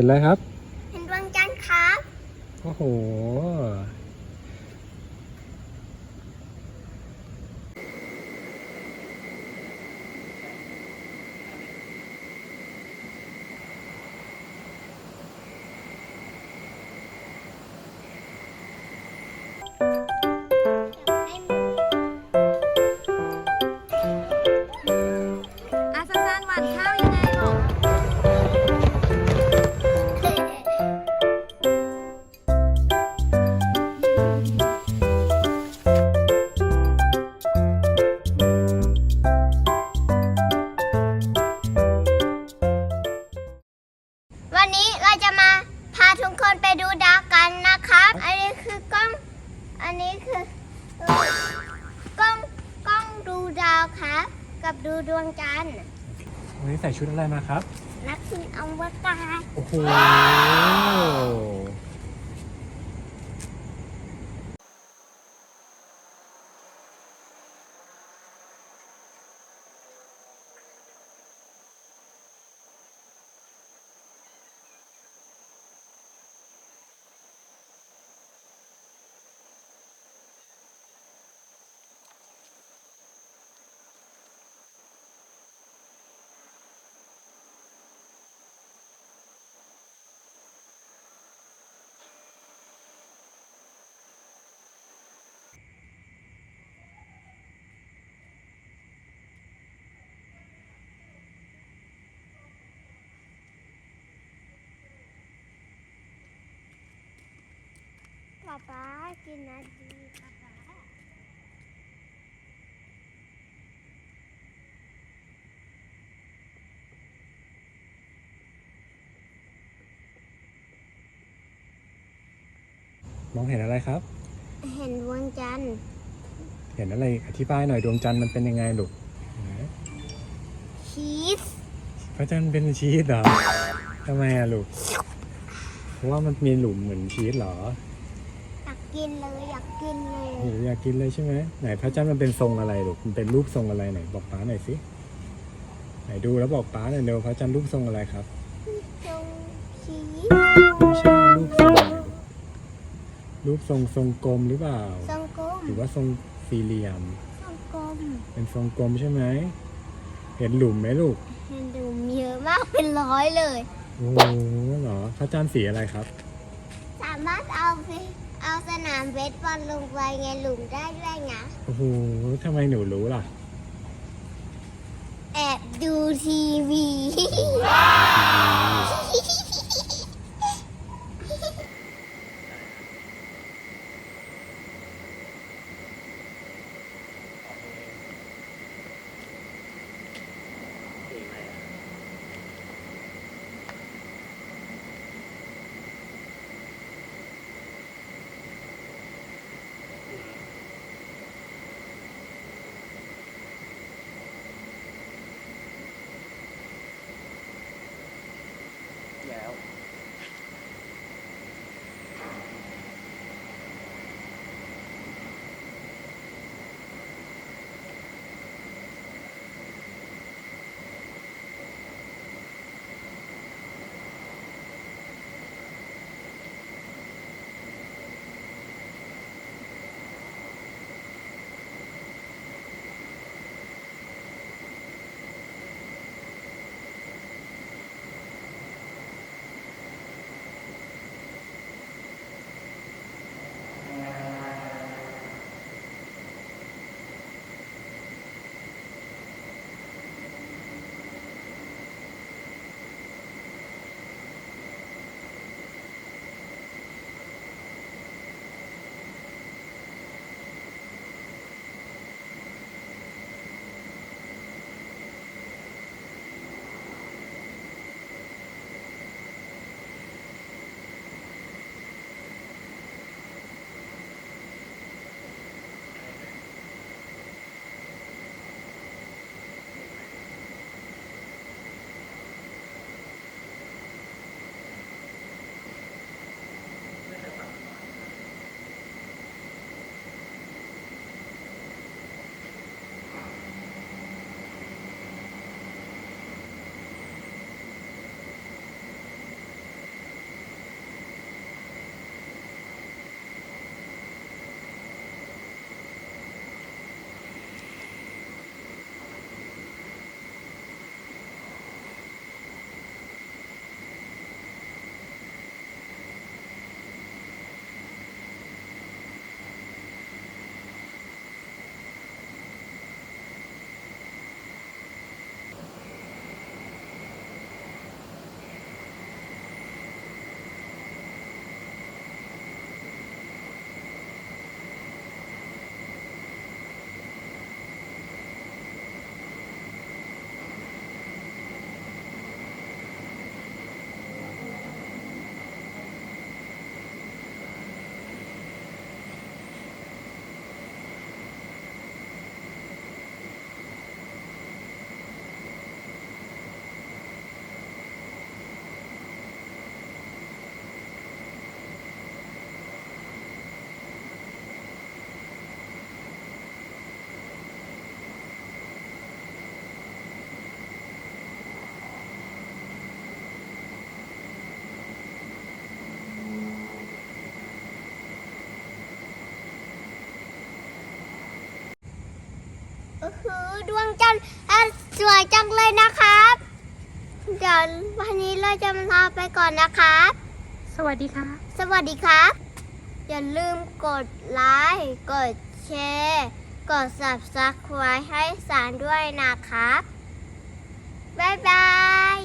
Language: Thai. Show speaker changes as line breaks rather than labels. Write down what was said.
ห็นอะไรครับ
เห็นดวงจันทร์ครับ
โอ้โห
ครับ กับดูดวงจันทร์
วันนี้ใส่ชุดอะไรมาครับ
นักบินอวกาศ
โอ้โห
ป๊าป๊ากินนาทีป๊าป๊า
มองเห็นอะไรครับ
เห็นดวงจันทร์
เห็นอะไรอธิบายหน่อยดวงจันทร์มันเป็นยังไงลูก
ชีส
พระจันทร์เป็นชีสเหรอทำไมอะลูก เพราะว่ามันมีหลุมเหมือนชีสเหรอ
อยา กกินเลยอยากกินเลย
โอ้โหอยากกินเลยใช่ไหมไหนพระจันทร์มันเป็นทรงอะไรลูกมันเป็นรูปทรงอะไรไหนบอกป้าหน่อยสิไหนดูแล้วบอกป้าหน่อยเร็วพระจันทร์รูปทรงอะไรครับ
ตรงชีส
ไม่ใช่รูปทรงอะไรลูกรูปทรงทรงกลมหรือเปล่า
ทรงกลม
หรือว่าทรงสี่เหลี่ยม
ทรงกลม
เป็นทรงกลมใช่ไหมเห็นหลุมไหมลูก
เห็นดูเยอะมากเป็นร้อยเลย
โอ้โหเหรอพระจันทร์สีอะไรครับ
สามารถเอาไป เอาสนามเบสบอลลงไปไงหลุมได้ด้วยนะ
โอ้โหทำไมหนูรู้ล่ะ
แอบดูทีวี
แล้ว
คือดวงจันทร์อะสวยจังเลยนะครับเดี๋ยววันนี้เราจะลาไปก่อนนะครับ
สวัสดีค่ะ
สวัสดีครับ อย่าลืมกดไลค์ กดแชร์ กด subscribe ให้สารด้วยนะครับ บ๊ายบาย